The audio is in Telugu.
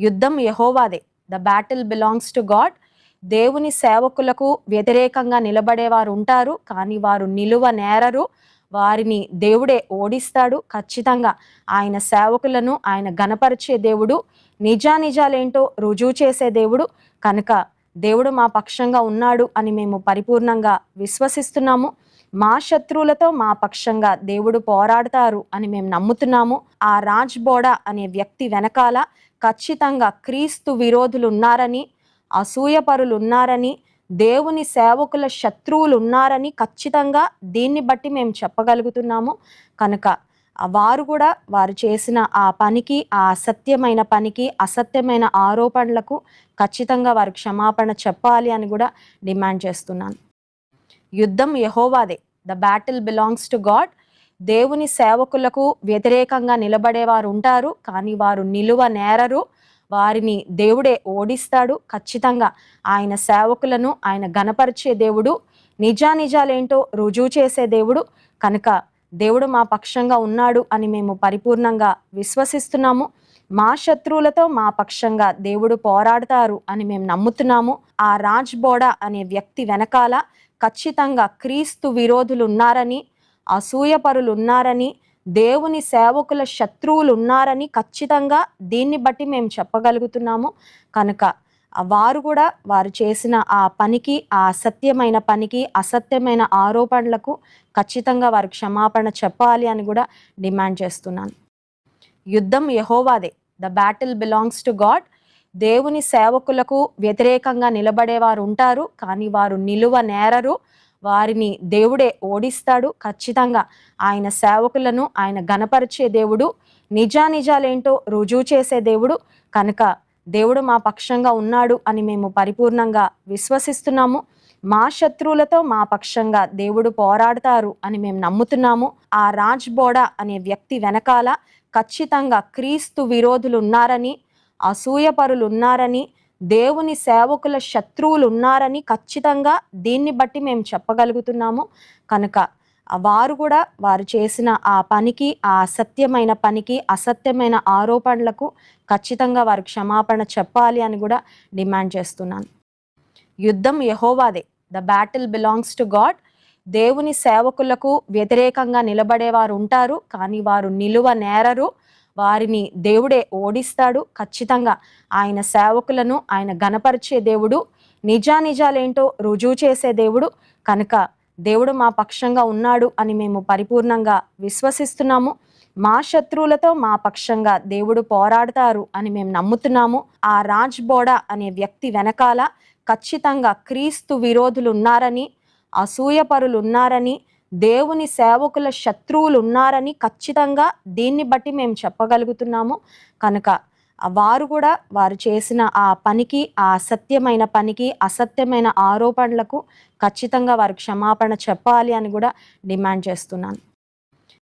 యుద్ధం యహోవాదే. The battle belongs to God దేవుని సేవకులకు వ్యతిరేకంగా నిలబడేవారు ఉంటారు కానీ వారు నిలువ నేరరు. వారిని దేవుడే ఓడిస్తాడు. ఖచ్చితంగా ఆయన సేవకులను ఆయన గణపరిచే దేవుడు నిజానిజాలేంటో రుజువు చేసే దేవుడు. కనుక దేవుడు మా పక్షంగా ఉన్నాడు అని మేము పరిపూర్ణంగా విశ్వసిస్తున్నాము. మా శత్రువులతో మా పక్షంగా దేవుడు పోరాడతారు అని మేము నమ్ముతున్నాము. ఆ రాజ్ బోడా అనే వ్యక్తి వెనకాల ఖచ్చితంగా క్రీస్తు విరోధులు ఉన్నారని అసూయపరులు ఉన్నారని దేవుని సేవకుల శత్రువులు ఉన్నారని ఖచ్చితంగా దీన్ని బట్టి మేము చెప్పగలుగుతున్నాము. కనుక వారు కూడా వారు చేసిన ఆ పనికి ఆ అసత్యమైన పనికి అసత్యమైన ఆరోపణలకు ఖచ్చితంగా వారు క్షమాపణ చెప్పాలి అని కూడా డిమాండ్ చేస్తున్నాను. యుద్ధం యహోవాదే. The battle belongs to God. దేవుని సేవకులకు వ్యతిరేకంగా నిలబడేవారు ఉంటారు కానీ వారు నిలువ నేరరు. వారిని దేవుడే ఓడిస్తాడు. ఖచ్చితంగా ఆయన సేవకులను ఆయన గణపరిచే దేవుడు నిజానిజాలేంటో రుజువు చేసే దేవుడు. కనుక దేవుడు మా పక్షంగా ఉన్నాడు అని మేము పరిపూర్ణంగా విశ్వసిస్తున్నాము. మా శత్రువులతో మా పక్షంగా దేవుడు పోరాడతారు అని మేము నమ్ముతున్నాము. ఆ రాజ్ బోడా అనే వ్యక్తి వెనకాల ఖచ్చితంగా క్రీస్తు విరోధులు ఉన్నారని అసూయపరులు ఉన్నారని దేవుని సేవకుల శత్రువులు ఉన్నారని ఖచ్చితంగా దీన్ని బట్టి మేము చెప్పగలుగుతున్నాము. కనుక వారు కూడా వారు చేసిన ఆ పనికి ఆ అసత్యమైన పనికి అసత్యమైన ఆరోపణలకు ఖచ్చితంగా వారు క్షమాపణ చెప్పాలి అని కూడా డిమాండ్ చేస్తున్నాను. యుద్ధం యహోవాదే. The battle belongs to God. దేవుని సేవకులకు వ్యతిరేకంగా నిలబడేవారు ఉంటారు కానీ వారు నిలువ నేరరు. వారిని దేవుడే ఓడిస్తాడు. ఖచ్చితంగా ఆయన సేవకులను ఆయన గణపరిచే దేవుడు నిజానిజాలేంటో రుజువు చేసే దేవుడు. కనుక దేవుడు మా పక్షంగా ఉన్నాడు అని మేము పరిపూర్ణంగా విశ్వసిస్తున్నాము. మా శత్రువులతో మా పక్షంగా దేవుడు పోరాడతారు అని మేము నమ్ముతున్నాము. ఆ రాజ్ బోడా అనే వ్యక్తి వెనకాల ఖచ్చితంగా క్రీస్తు విరోధులు ఉన్నారని అసూయపరులు ఉన్నారని దేవుని సేవకుల శత్రువులు ఉన్నారని ఖచ్చితంగా దీన్ని బట్టి మేము చెప్పగలుగుతున్నాము. కనుక వారు కూడా వారు చేసిన ఆ పనికి ఆ అసత్యమైన పనికి అసత్యమైన ఆరోపణలకు ఖచ్చితంగా వారు క్షమాపణ చెప్పాలి అని కూడా డిమాండ్ చేస్తున్నాను. యుద్ధం యహోవాదే. The battle belongs to God. దేవుని సేవకులకు వ్యతిరేకంగా నిలబడేవారు ఉంటారు కానీ వారు నిలువ నేరరు. వారిని దేవుడే ఓడిస్తాడు. ఖచ్చితంగా ఆయన సేవకులను ఆయన గణపరిచే దేవుడు నిజానిజాలేంటో రుజువు చేసే దేవుడు. కనుక దేవుడు మా పక్షంగా ఉన్నాడు అని మేము పరిపూర్ణంగా విశ్వసిస్తున్నాము. మా శత్రువులతో మా పక్షంగా దేవుడు పోరాడతారు అని మేము నమ్ముతున్నాము. ఆ రాజ్ బోడా అనే వ్యక్తి వెనకాల ఖచ్చితంగా క్రీస్తు విరోధులు ఉన్నారని అసూయపరులు ఉన్నారని దేవుని సేవకుల శత్రువులు ఉన్నారని ఖచ్చితంగా దీన్ని బట్టి మేము చెప్పగలుగుతున్నాము. కనుక వారు కూడా వారు చేసిన ఆ పనికి ఆ అసత్యమైన పనికి అసత్యమైన ఆరోపణలకు ఖచ్చితంగా వారు క్షమాపణ చెప్పాలి అని కూడా డిమాండ్ చేస్తున్నాను.